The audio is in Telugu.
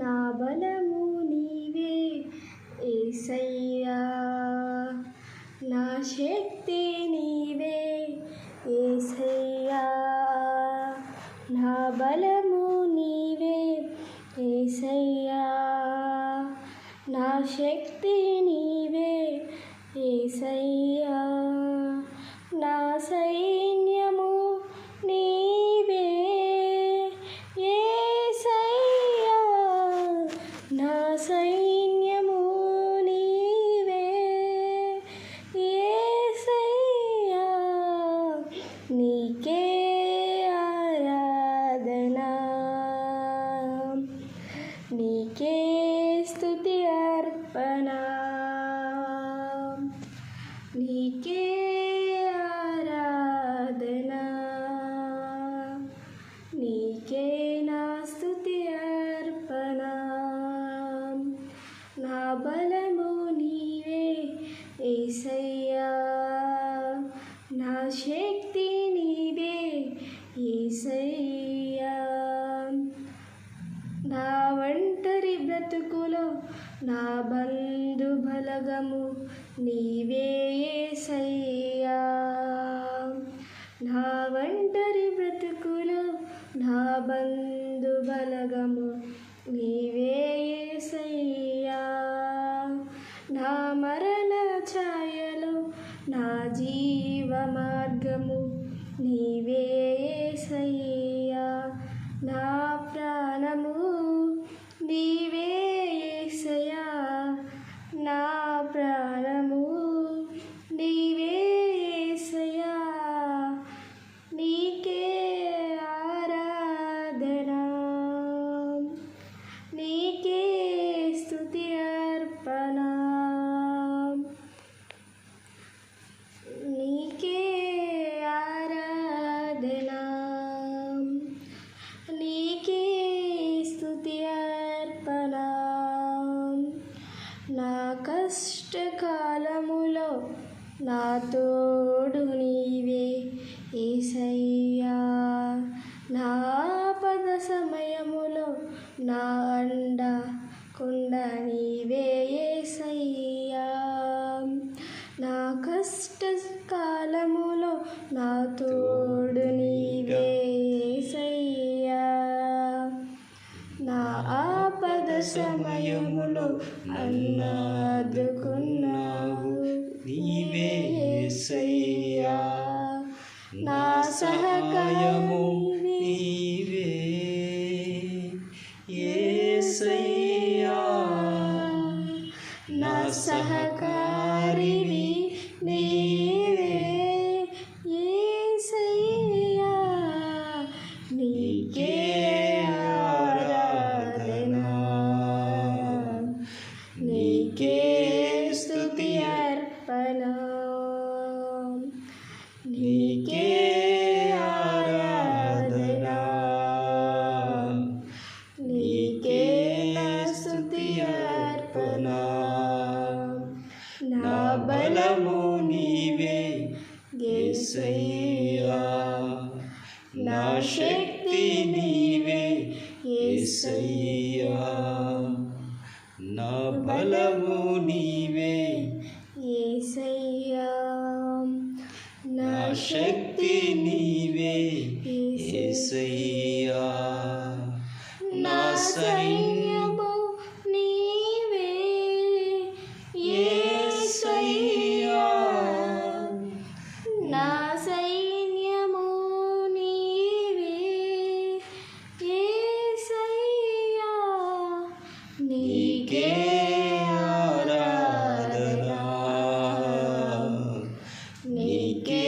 నా బలము నీవే ఏసయ్యా. నా శక్తి నీవే ఏసయ్యా. నా బలము నీవే ఏసయ్యా. నా శక్తి నీవే ఏసయ్యా. నీకే ఆరాధనా. నీకే స్తుతి అర్పణ. ఏసయ్యా నా ఒంటరి బ్రతుకులో నా బంధు బలగము నీవే ఏసయ్యా నా ఒంటరి బ్రతుకులో నా బంధు బలగము నీవే ఏసయ్యా నా మరణ ఛాయలో నా జీవ మార్గము నీవే సయ్యా నా ప్రాణము. నీవే ఏసయ్యా నా ప్రాణము. నీవే ఏసయ్యా నీకే ఆరాధన. నీకే స్థుతి అర్పణ. కాలములో నా తోడు నీవే ఏసయ్యా. నా పద సమయములో నా అండ కొండ నీవే ఏసయ్యా. నా కష్ట కాలములో నా తోడు నీ సమయములో అన్నాదుకున్నావు. నీవే యేసయ్యా. నా సహకాయము నీవే. ఏసయ్యా. నా సహకారివి నీ నీకే ఆరాధన నీకే స్తుతి అర్పణ నా బలము నీవే యేసయ్యా నా శక్తి నీవే ఏసయ్యా నా బలము నీవే ఏసయ్యా నా శక్తి నీవే ఏసయ్యా. నా సైన్యము నీవే ఏసయ్యా. నా సైన్యము నీవే ఏసయ్యా. నీకే ఆరాధనా. నీకే